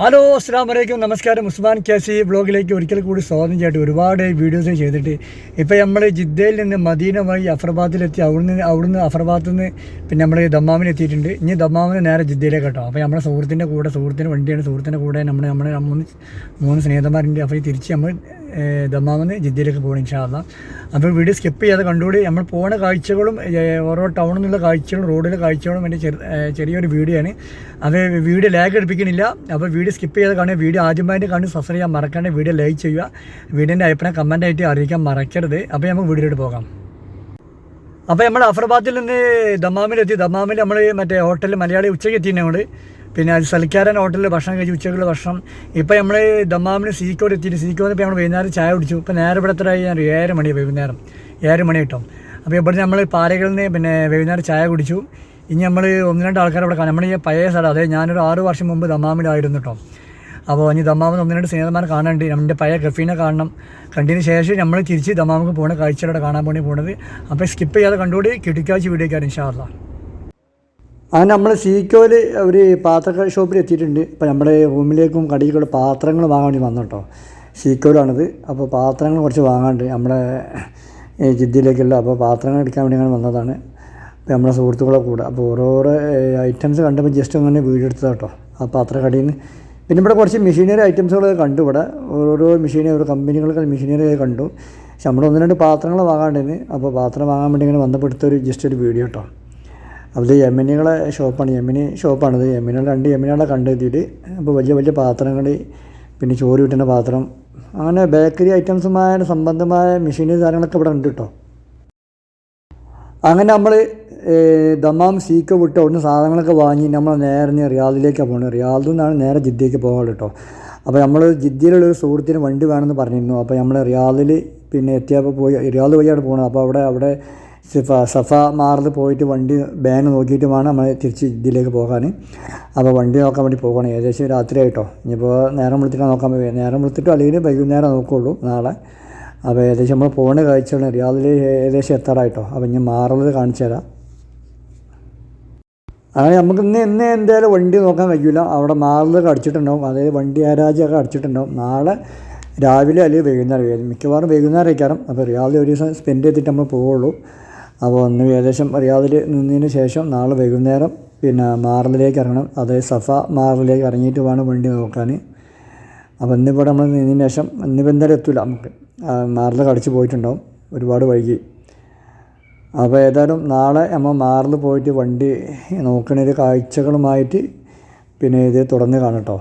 Hello അസ്സാം വലൈക്കും നമസ്കാരം. ഉസ്മാൻ കാസി ബ്ലോഗിലേക്ക് ഒരിക്കൽ കൂടി സ്വാഗതം ചെയ്തിട്ട് ഒരുപാട് വീഡിയോസ് ചെയ്തിട്ട് ഇപ്പോൾ നമ്മൾ ജിദ്ദയിൽ നിന്ന് മദീന വഴി അഫർബാദിലെത്തി അവിടുന്ന് അവിടുന്ന് അഫർബാദിൽ നിന്ന് പിന്നെ നമ്മൾ ദമ്മാമിന് എത്തിയിട്ടുണ്ട്. ഇനി ദമ്മാമിന് നേരെ ജിദ്ദയിലേക്ക് കേട്ടോ. അപ്പോൾ നമ്മുടെ സുഹൃത്തിന്റെ കൂടെ സുഹൃത്തിന്റെ വണ്ടിയാണ്. സുഹൃത്തിന്റെ കൂടെ നമ്മൾ നമ്മുടെ മൂന്ന് മൂന്ന് സ്നേഹിതന്മാരുണ്ട്. അപ്പോൾ തിരിച്ച് നമ്മൾ ദമ്മാമെന്ന് ജിദ്ദയിലേക്ക് പോകണം ഇൻഷാല്ല അപ്പോൾ വീഡിയോ സ്കിപ്പ് ചെയ്യാതെ കണ്ടുകൂടി നമ്മൾ പോണ കാഴ്ചകളും ഓരോ ടൗണിൽ നിന്നുള്ള കാഴ്ചകളും റോഡിലെ കാഴ്ചകളും എന്റെ ചെറിയൊരു വീഡിയോ ആണ് അത് വീഡിയോ ലാഗ് എടുപ്പിക്കുന്നില്ല. അപ്പോൾ വീഡിയോ സ്കിപ്പ് ചെയ്യാതെ കാണുക. വീഡിയോ ആദ്യമായിട്ട് കാണുക. സബ്സ്ക്രൈബ് ചെയ്യാൻ മറക്കാണ്ട് വീഡിയോ ലൈക്ക് ചെയ്യുക. വീഡിയോന്റെ അഭിപ്രായം കമന്റ് ആയിട്ട് അറിയിക്കാൻ മറക്കരുത്. അപ്പോൾ നമുക്ക് വീഡിയോയിലോട്ട് പോകാം. അപ്പോൾ നമ്മൾ അഫർബാദിൽ നിന്ന് ദമാമിലെത്തി ദമാമിൽ നമ്മൾ മറ്റേ ഹോട്ടലിൽ മലയാളി ഉച്ചയ്ക്ക് എത്തിയിട്ടുണ്ട്. പിന്നെ അത് സൽക്കാരൻ ഹോട്ടലിൽ ഭക്ഷണം കഴിച്ചു ഉച്ചക്കുള്ള ഭക്ഷണം. ഇപ്പോൾ നമ്മൾ ദമ്മാമിന് സീക്കോട് എത്തിയിട്ട് സീക്കോട് ഇപ്പോൾ നമ്മൾ വൈകുന്നേരം ചായ കുടിച്ചു. ഇപ്പോൾ നേരെ ഇവിടെ എത്ര ഞാൻ ഏഴര മണി വൈകുന്നേരം. ഏഴര മണി കിട്ടും അപ്പോൾ ഇവിടെ നമ്മൾ പാലകളിൽ നിന്ന് പിന്നെ വൈകുന്നേരം ചായ കുടിച്ചു. ഇനി നമ്മൾ ഒന്ന് രണ്ട് ആൾക്കാർ ഇവിടെ കാണാം. നമ്മൾ ഈ പഴയ സ്ഥലം അതായത് ഞാനൊരു ആറ് വർഷം മുമ്പ് ദമ്മാമിലായിരുന്നു കേട്ടോ അപ്പോൾ ഇനി ദമ്മാമിന് ഒന്ന് രണ്ട് സ്നേഹിതന്മാരെ കാണാനുണ്ട്. നമ്മുടെ പഴയ ഗഫീനെ കാണണം. കണ്ടതിന് ശേഷം നമ്മൾ തിരിച്ച് ദമാമിക്ക് പോകണ കാഴ്ചയുടെ കാണാൻ വേണ്ടി പോണത്. അപ്പോൾ സ്കിപ്പ് ചെയ്യാതെ കണ്ടുകൂടി കിട്ടിക്കാഴ്ച ഇൻഷാ ഇൻഷാല്ല അങ്ങനെ നമ്മൾ സീക്കോയിൽ ഒരു പാത്ര ഷോപ്പിൽ എത്തിയിട്ടുണ്ട്. ഇപ്പോൾ നമ്മുടെ റൂമിലേക്കും കടയിലേക്കുള്ള പാത്രങ്ങൾ വാങ്ങാൻ വേണ്ടി വന്നു കേട്ടോ സീക്കോയിലാണിത് അപ്പോൾ പാത്രങ്ങൾ കുറച്ച് വാങ്ങാണ്ട് നമ്മുടെ ജിദ്ദിയിലേക്കുള്ള അപ്പോൾ പാത്രങ്ങൾ എടുക്കാൻ വേണ്ടി അങ്ങനെ വന്നതാണ്. അപ്പോൾ നമ്മുടെ സുഹൃത്തുക്കളെ കൂടെ. അപ്പോൾ ഓരോരോ ഐറ്റംസ് കണ്ടപ്പോൾ ജസ്റ്റ് അങ്ങനെ വീഡിയോ എടുത്തതാണ് കേട്ടോ ആ പാത്ര കടയിൽ നിന്ന് പിന്നെ ഇവിടെ കുറച്ച് മെഷീനറി ഐറ്റംസുകൾ കണ്ടു ഇവിടെ. ഓരോ മെഷീനറി ഓരോ കമ്പനികൾക്ക് മെഷീനറി കണ്ടു. പക്ഷെ നമ്മൾ ഒന്ന് രണ്ട് പാത്രങ്ങൾ വാങ്ങാണ്ടിന് അപ്പോൾ പാത്രം വാങ്ങാൻ വേണ്ടി ഇങ്ങനെ ബന്ധപ്പെടുത്ത ഒരു ജസ്റ്റ് ഒരു വീഡിയോ കേട്ടോ അപ്പോൾ യമിനികളെ ഷോപ്പാണ് യമിനി ഷോപ്പാണിത് യമനികൾ രണ്ട് യമനികളെ കണ്ടെത്തിയിട്ട് അപ്പോൾ വലിയ വലിയ പാത്രങ്ങൾ പിന്നെ ചോറ് കിട്ടുന്ന പാത്രം അങ്ങനെ ബേക്കറി ഐറ്റംസുമായ സംബന്ധമായ മെഷീനറി കാര്യങ്ങളൊക്കെ ഇവിടെ ഉണ്ട് കേട്ടോ അങ്ങനെ നമ്മൾ ദമാം സീക്ക് വിട്ട് അവിടുന്ന് സാധനങ്ങളൊക്കെ വാങ്ങി നമ്മൾ നേരെ റിയാദിലേക്കാണ് പോകുന്നത് റിയാദിൽ നിന്നാണ് നേരെ ജിദ്ദയ്ക്ക് പോകാനുള്ളത് കേട്ടോ അപ്പോൾ നമ്മൾ ജിദ്ദയിലുള്ള ഒരു സുഹൃത്തിന് വണ്ടി വേണമെന്ന് പറഞ്ഞിരുന്നു. അപ്പോൾ നമ്മൾ റിയാദിൽ പിന്നെ എത്തിയപ്പോൾ പോയി റിയാദ് വഴിയാണ് പോകുന്നത് അപ്പോൾ അവിടെ അവിടെ സിഫ മാറിൽ പോയിട്ട് വണ്ടി ബാൻ നോക്കിയിട്ട് വേണം നമ്മൾ തിരിച്ച് ഇതിലേക്ക് പോകാൻ. അപ്പോൾ വണ്ടി നോക്കാൻ വേണ്ടി പോകണം ഏകദേശം രാത്രി ആയിട്ടോ ഇനിയിപ്പോൾ നേരം വിളിച്ചിട്ട് നോക്കാൻ പോയി നേരം വിളിച്ചിട്ടോ അല്ലെങ്കിൽ വൈകുന്നേരം നോക്കുള്ളൂ നാളെ. അപ്പോൾ ഏകദേശം നമ്മൾ പോകുന്ന കാഴ്ചയാണ് റിയാദിൽ ഏകദേശം എത്താറായിട്ടോ. അപ്പോൾ ഇനി മാറുന്നത് കാണിച്ചു തരാം. അങ്ങനെ നമുക്ക് ഇന്ന് ഇന്ന് എന്തായാലും വണ്ടി നോക്കാൻ കഴിയില്ല അവിടെ മാറുന്നത് അടിച്ചിട്ടുണ്ടാവും. അതായത് വണ്ടി ആരാജൊക്കെ അടിച്ചിട്ടുണ്ടാവും. നാളെ രാവിലെ അല്ലെങ്കിൽ വൈകുന്നേരം. മിക്കവാറും വൈകുന്നേരം അയക്കാറും അപ്പോൾ റിയാദിൽ ഒരു ദിവസം സ്പെൻഡ് ചെയ്തിട്ട് നമ്മൾ പോവുള്ളൂ. അപ്പോൾ ഒന്ന് ഏകദേശം റിയാദിൽ നിന്നതിന് ശേഷം നാളെ വൈകുന്നേരം പിന്നെ മാറലിലേക്ക് ഇറങ്ങണം. അത് സഫ മാറലിലേക്ക് ഇറങ്ങിയിട്ട് വേണം വണ്ടി നോക്കാൻ. അപ്പോൾ ഇന്നിപ്പോൾ നമ്മൾ നിന്നതിന് ശേഷം ഇന്നിപ്പോൾ എന്തായാലും എത്തില്ല നമുക്ക്. മാറിൽ കടിച്ചു പോയിട്ടുണ്ടാവും. ഒരുപാട് വൈകി. അപ്പോൾ ഏതായാലും നാളെ നമ്മൾ മാറിൽ പോയിട്ട് വണ്ടി നോക്കണൊരു കാഴ്ചകളുമായിട്ട് പിന്നെ ഇത് തുടർന്ന് കാണട്ടോ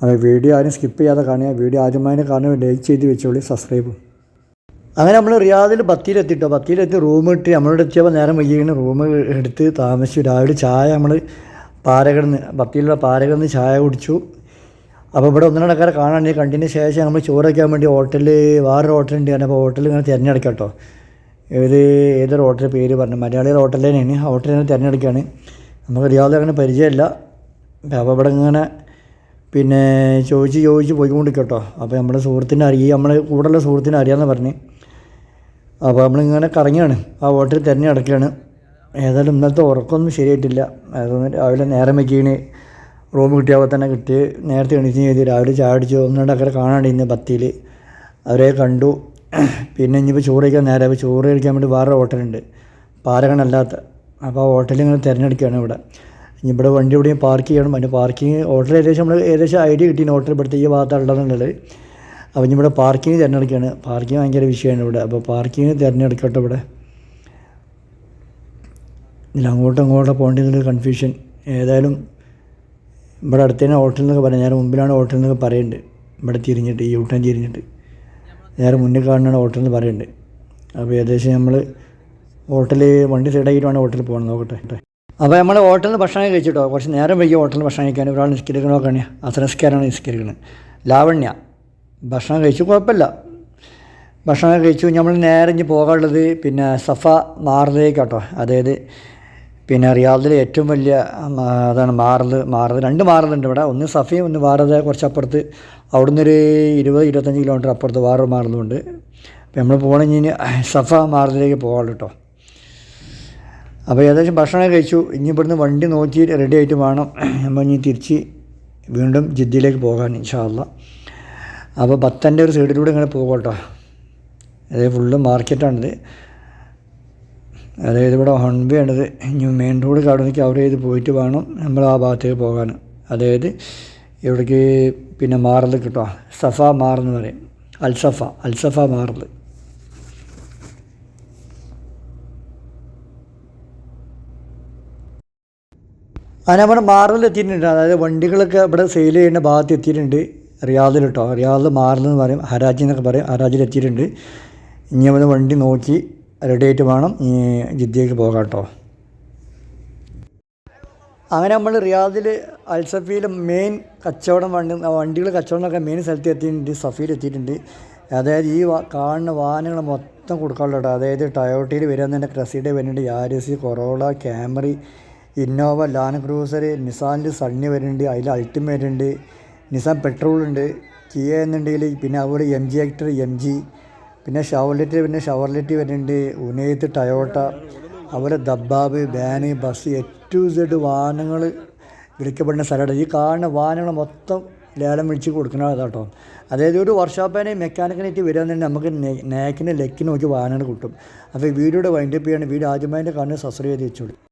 അപ്പോൾ വീഡിയോ ആരും സ്കിപ്പ് ചെയ്യാതെ കാണുക. വീഡിയോ ആദ്യമായി കാണുക. ലൈക്ക് ചെയ്ത് വെച്ചോളി. സബ്സ്ക്രൈബും. അങ്ങനെ നമ്മൾ റിയാദിൽ ബത്തിയിലെത്തിട്ടോ. ബത്തിയിലെത്തി റൂം ഇട്ട് നമ്മളോട് എത്തിയപ്പോൾ നേരം വൈകിങ്ങനെ റൂം എടുത്ത് താമസിച്ചു. രാവിലെ ചായ നമ്മൾ പാരകിടന്ന് ബത്തിയിലുള്ള പാരകിടന്ന് ചായ കുടിച്ചു. അപ്പോൾ ഇവിടെ ഒന്നും നടക്കാരെ കാണാണ്ട് കണ്ടതിന് ശേഷം നമ്മൾ ചോറ് വേണ്ടി ഹോട്ടലിൽ വേറൊരു ഹോട്ടലുണ്ട് ഞാൻ അപ്പോൾ ഹോട്ടൽ ഇങ്ങനെ തിരഞ്ഞെടുക്കാം കേട്ടോ. ഏത് ഏതൊരു ഹോട്ടൽ പേര് പറഞ്ഞു. മലയാളികൾ ഹോട്ടൽ തന്നെയാണ്. ഹോട്ടലിൽ ഇങ്ങനെ തിരഞ്ഞെടുക്കുകയാണ്. നമുക്ക് റിയാദിൽ അങ്ങനെ പരിചയമില്ല. അപ്പോൾ ഇവിടെ ഇങ്ങനെ പിന്നെ ചോദിച്ച് ചോദിച്ച് പോയിക്കൊണ്ടിരിക്കട്ടോ കേട്ടോ. അപ്പോൾ നമ്മുടെ സുഹൃത്തിനെ അറിയുക നമ്മളെ കൂടെയുള്ള സുഹൃത്തിനെ അറിയാമെന്ന് പറഞ്ഞ്. അപ്പോൾ നമ്മളിങ്ങനെ കറങ്ങിയാണ്. ആ ഹോട്ടൽ കിടക്കുകയാണ് ഏതായാലും ഇന്നത്തെ ഉറക്കമൊന്നും ശരിയായിട്ടില്ല. അതൊന്ന് രാവിലെ നേരം വയ്ക്കുകയാണ് റൂം കിട്ടിയാൽ തന്നെ കിട്ടി നേരത്തെ എണീച്ച് ചെയ്ത് രാവിലെ ചാടിച്ച് ഒന്നുകൊണ്ട് ഒന്ന് രണ്ടക്കരെ കാണാണ്ട് ഇന്ന് ബത്തിയിൽ അവരെ കണ്ടു. പിന്നെ ഇനിയിപ്പോൾ ചോറ് കഴിക്കാൻ നേരെ. അപ്പോൾ ചോറ് കഴിക്കാൻ വേണ്ടി വേറെ ഹോട്ടലുണ്ട് പാരകണല്ലാത്ത അപ്പോൾ ആ ഹോട്ടലിൽ ഇങ്ങനെ തിരഞ്ഞെടുക്കുകയാണ് ഇവിടെ. ഇനി ഇവിടെ വണ്ടി എവിടെയും പാർക്ക് ചെയ്യണം. അതിന്റെ പാർക്കിങ് ഹോട്ടൽ ഏകദേശം നമ്മൾ ഏകദേശം ഐഡിയ കിട്ടി ഹോട്ടൽ ഇവിടുത്തെ ഈ ഭാഗത്തുള്ളതെന്നുള്ളത് അപ്പോൾ ഇവിടെ പാർക്കിങ് തിരഞ്ഞെടുക്കുകയാണ്. പാർക്കിങ് ഭയങ്കര വിഷയമാണ് ഇവിടെ. അപ്പോൾ പാർക്കിങ് തിരഞ്ഞെടുക്കട്ടെ ഇവിടെ. ഇതിൽ അങ്ങോട്ടും ഇങ്ങോട്ടും പോകേണ്ടതിൽ കൺഫ്യൂഷൻ ഏതായാലും ഇവിടെ അടുത്ത് തന്നെ ഹോട്ടൽ എന്നൊക്കെ പറയാം. നേരെ മുമ്പിലാണ് ഹോട്ടൽ എന്നൊക്കെ പറയുന്നുണ്ട് ഇവിടെ തിരിഞ്ഞിട്ട് ഈ യൂട്ടേൺ തിരിഞ്ഞിട്ട്. നേരെ മുന്നിൽ കാണുന്നതാണ് ഹോട്ടൽ എന്ന് പറയുന്നുണ്ട് അപ്പോൾ ഏകദേശം നമ്മൾ ഹോട്ടൽ വണ്ടി സൈഡായിട്ട് വേണം ഹോട്ടലിൽ പോകണം നോക്കട്ടെ അപ്പോൾ നമ്മൾ ഹോട്ടലിൽ ഭക്ഷണം കഴിച്ചിട്ടോ? കുറച്ച് നേരം വൈകി ഹോട്ടലിൽ ഭക്ഷണം കഴിക്കാൻ. ഒരാൾ നിസ്കരിക്കണമൊക്കെയാണ് അസനസ്കാരാണ് നിസ്കരിക്കുന്നത് ലാവണ്യ. ഭക്ഷണം കഴിച്ചു കുഴപ്പമില്ല. ഭക്ഷണം കഴിച്ചു നമ്മൾ നേരെ ഇനി പോകാനുള്ളത് പിന്നെ സഫ മാറിലേക്ക് കേട്ടോ അതായത് പിന്നെ റിയാദിലെ ഏറ്റവും വലിയ അതാണ് മാറൽ മാറൽ രണ്ട് മാറലുണ്ട് ഇവിടെ. ഒന്ന് സഫയും ഒന്ന് വാറത് കുറച്ചപ്പുറത്ത്. അവിടുന്ന് ഒരു ഇരുപത് ഇരുപത്തഞ്ച് കിലോമീറ്റർ അപ്പുറത്ത് വാറ മാറുന്നുണ്ട് അപ്പോൾ നമ്മൾ പോകണമെങ്കിൽ സഫ മാറലിലേക്ക് പോകാനുള്ളൂ കേട്ടോ അപ്പോൾ ഏകദേശം ഭക്ഷണം കഴിച്ചു. ഇനി ഇവിടുന്ന് വണ്ടി നോക്കി റെഡി ആയിട്ട് വേണം. നമ്മൾ ഇനി തിരിച്ച് വീണ്ടും ജിദ്ദയിലേക്ക് പോകാൻ ഇൻഷാല്ല അപ്പോൾ ബത്തന്റെ ഒരു സൈഡിലൂടെ ഇങ്ങനെ പോകട്ടോ. അതായത് ഫുള്ള് മാർക്കറ്റാണിത് അതായത് ഇവിടെ ഹൺവേ ആണിത്. ഇനി മെയിൻ റോഡ് അവിടെ കവർ ചെയ്ത് പോയിട്ട് വേണം നമ്മൾ ആ ഭാഗത്തേക്ക് പോകാൻ അതായത് ഇവിടേക്ക് പിന്നെ മാറൽ കിട്ടുക സഫ മാറെന്ന് പറയും. അൽസഫ അൽസഫ മാറൽ അങ്ങനെ നമ്മുടെ എത്തിയിട്ടുണ്ട്. അതായത് വണ്ടികളൊക്കെ ഇവിടെ സെയിൽ ചെയ്യുന്ന ഭാഗത്ത് എത്തിയിട്ടുണ്ട്. റിയാദിൽ കേട്ടോ റിയാദിൽ മാറുന്നതെന്ന് പറയും ഹരാജി എന്നൊക്കെ പറയും. ഹരാജിൽ എത്തിയിട്ടുണ്ട്. ഇനി അവന് വണ്ടി നോക്കി റെഡി ആയിട്ട് വേണം ഈ ജിദ്ദയിലേക്ക് പോകാം കേട്ടോ അങ്ങനെ നമ്മൾ റിയാദിൽ അൽസഫിയിൽ മെയിൻ കച്ചവടം വണ്ടി വണ്ടികൾ കച്ചവടമൊക്കെ മെയിൻ സ്ഥലത്ത് എത്തിയിട്ടുണ്ട് സഫീൽ എത്തിയിട്ടുണ്ട്. അതായത് ഈ കാണുന്ന വാഹനങ്ങൾ മൊത്തം കൊടുക്കാറുള്ള കേട്ടോ അതായത് ടയോട്ടയിൽ വരുന്ന തന്നെ ക്രസീഡ് വരുന്നുണ്ട് Yaris Corolla Camry Innova land cruiser നിസാനിൽ Sunny വരുന്നുണ്ട് അതിൽ അൾട്ടിമേറ്റ് വരുന്നുണ്ട് നിസാൻ പെട്രോളുണ്ട് കിയ എന്നുണ്ടെങ്കിൽ പിന്നെ അതുപോലെ M G Hector M G പിന്നെ ഷവർലെറ്റ് പിന്നെ ഷവർലെറ്റ് വരുന്നുണ്ട് ഉനയത്ത് ടയോട്ട അതുപോലെ ദബ്ബാബ് van bus A to Z വാഹനങ്ങൾ വിളിക്കപ്പെടുന്ന സ്ഥലമാണ്. ഈ കാണുന്ന വാഹനങ്ങൾ മൊത്തം ലേലം വിളിച്ച് കൊടുക്കുന്ന കേട്ടോ. അതായത് ഒരു വർഷോപ്പാനെ മെക്കാനിക്കിനായിട്ട് വരാന്നുണ്ടെങ്കിൽ നമുക്ക് നേക്കിനെ ലെക്കിന് നോക്കി വാഹനങ്ങൾ കിട്ടും. അപ്പോൾ വീഡിയോയുടെ വൈൻഡപ്പ് ചെയ്യാണ്. വീഡിയോ ആദ്യമായിട്ട് കാണുന്നത് സബ്സ്ക്രൈബ് വെച്ചോളൂ.